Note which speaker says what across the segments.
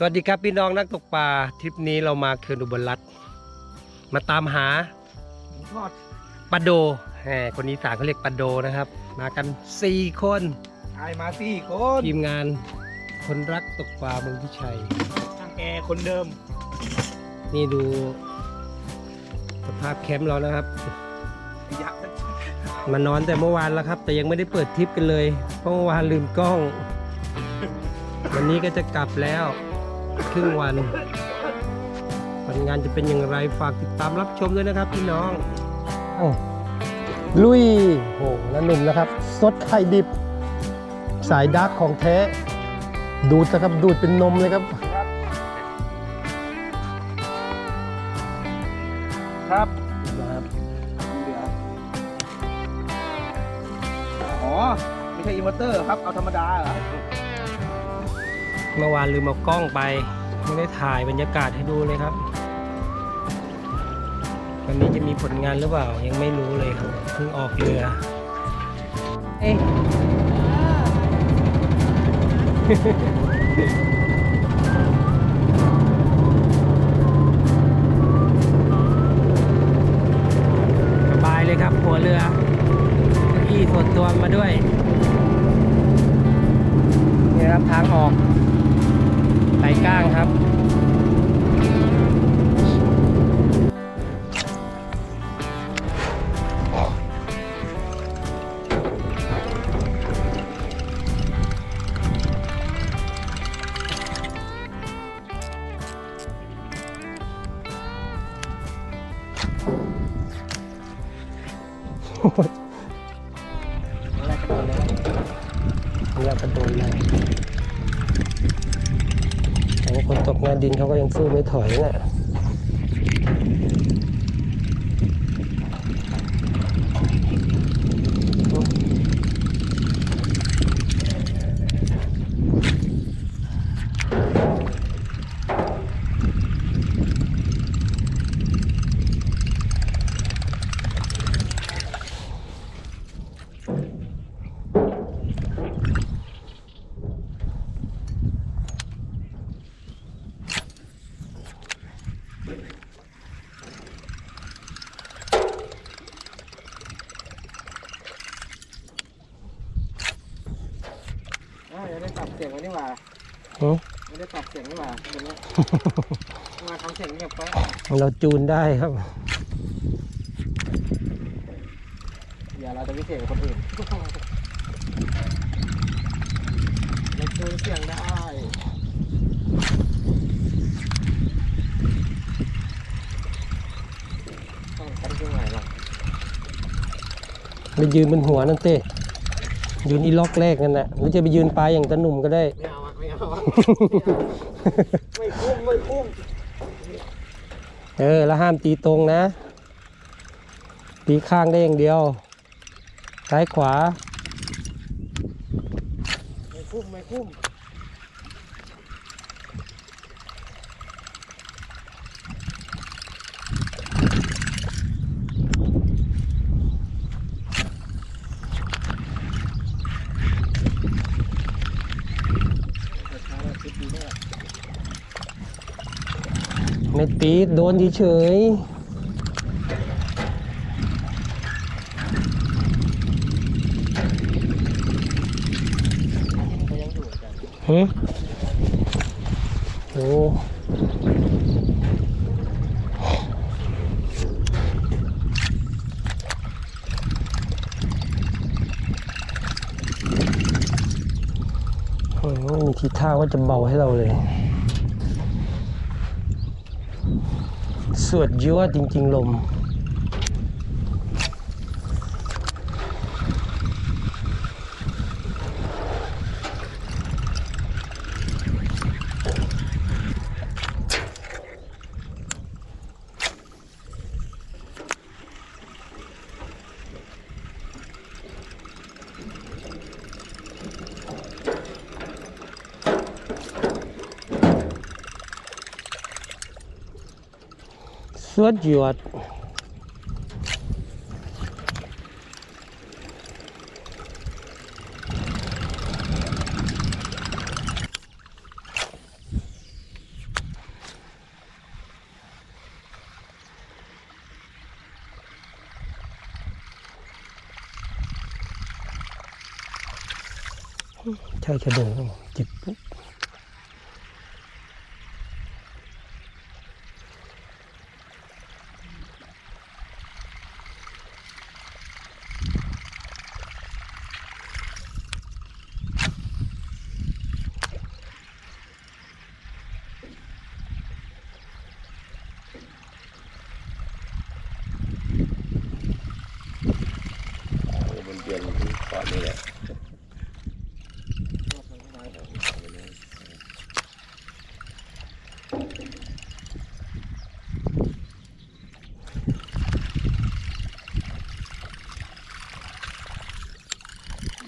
Speaker 1: สวัสดีครับพี่น้องนักตกปลาทริปนี้เรามาเขื่อนอุบลรัตน์มาตามหา
Speaker 2: ทอด
Speaker 1: ปลาโดแหมคนอีสานเขาเรียกปลาโดนะครับ มากัน 4 คน
Speaker 2: ไอายมาสี่คน
Speaker 1: ทีมงานคนรักตกปลาเมืองพิชัย
Speaker 2: ทางแอร์คนเดิม
Speaker 1: นี่ดูสภาพแคมป์เรานะครับ
Speaker 2: อยาก
Speaker 1: มานอนแต่เมื่อวานแล้วครับ แต่ยังไม่ได้เปิดทริปกันเลย เพราะเมื่อวานลืมกล้อง วันนี้ก็จะกลับแล้ว ครึ่งวัน ผลงานจะเป็นอย่างไรฝากติดตามรับชมด้วยนะครับพี่น้องอ้าวลุยโหแล้วหนุ่มนะครับ สดไข่ดิบ สายดาร์กของแท้ ดูดนะครับดูดเป็นนมเลยครับ
Speaker 2: ครับ
Speaker 1: นะครับ
Speaker 2: เหลืออ๋อ ไม่ใช่อินเวอร์เตอร์ครับ เอาธรรมดาเหรอ
Speaker 1: เมื่อวานลืมเอากล้องไป ไม่ได้ถ่ายบรรยากาศให้ดูเลยครับ วันนี้จะมีผลงานหรือเปล่ายังไม่รู้เลยครับเพิ่งออกเรือเอ๊ะสบายเลยครับหัวเรือเก้าอี้ส่วนตัวมาด้วย ก้างครับ
Speaker 2: อะไรกันเลย
Speaker 1: เรากระโดดเลย โอ้คนตกงานดินเขาก็ยังสู้ไม่ถอยน่ะ
Speaker 2: เสียงไว้นี่หว่า
Speaker 1: หือ
Speaker 2: ไม่ได้ปรับเสียงนี่หว่าเดี๋ยวนี้มาทำเสียงเงียบไป
Speaker 1: เราจูนได้ครับ
Speaker 2: อย่าเราจะพิเศษกว่าคนอื่นเราจูนเสียงได้ต้องกันยังไงล่ะ
Speaker 1: ไปยืนบนหัวนั่นเต้ ยืนอีล็อกแรกนั่นแหละหรือจะไปยืนปลายอย่างตะหนุ่มก็ได้
Speaker 2: ไม่เอาอะไม่เอาอะไม่คุ้มไม่คุ้ม
Speaker 1: เออ แล้วห้ามตีตรงนะ ตีข้างได้อย่างเดียว ซ้ายขวา
Speaker 2: ไม่คุ้มไม่คุ้ม
Speaker 1: ตีดโดนเฉย
Speaker 2: ก็ยังอยู่กัน
Speaker 1: ๆหึโอ้โอ้ยไม่มีทีท่าว่าจะเบาให้เราเลย สวดยั่วจริง ๆ ลม สุดยอดใช้กระดูจิบปุ๊บ
Speaker 3: อนนี่แหละ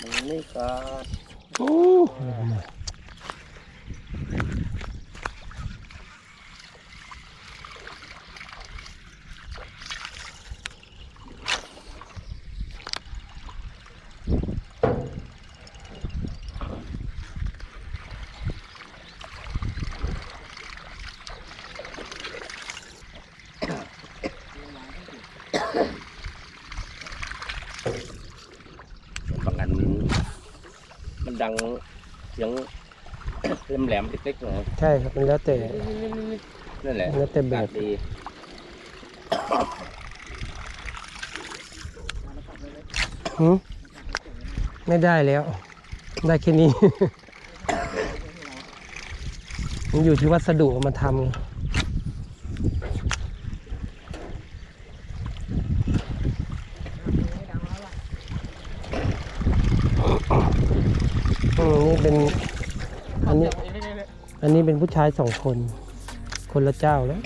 Speaker 2: มันไม่กัด
Speaker 1: โอ้
Speaker 3: บางอันมันดังเสียงแหลมๆเล็กๆหน่อย
Speaker 1: ใช่ครับมันแล้วแต่
Speaker 3: นั่นแหละ
Speaker 1: แล้วแต่แบบ
Speaker 3: อากาศดี
Speaker 1: หืมไม่ได้แล้ว ได้แค่นี้ มันอยู่ที่วัสดุเอามาทำไงอืมนี่ เป็น อันนี้ อันนี้เป็นผู้ชายสองคน คนละเจ้าแล้ว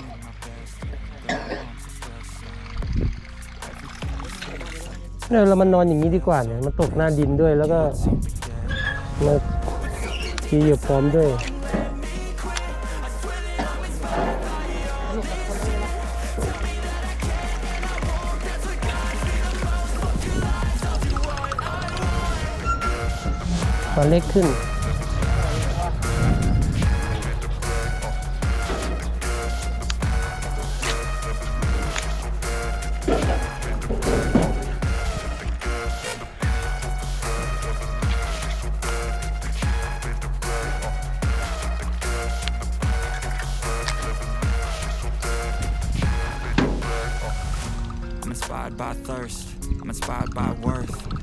Speaker 1: เนี่ยเรามานอนอย่างนี้ดีกว่าเนี่ย มันตกหน้าดินด้วยแล้วก็มาทีอยู่พร้อมด้วย ตัวเล็กขึ้น
Speaker 4: I'm inspired by thirst. I'm inspired by worth.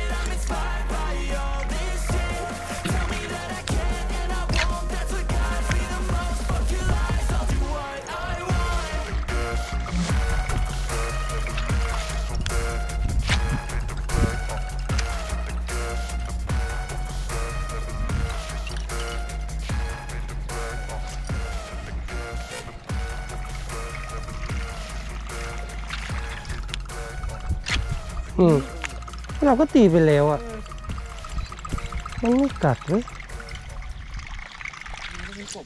Speaker 1: อืมเราก็ตีไปแล้วอะ มันไม่กัดเว้ย
Speaker 2: มันเป็นกบ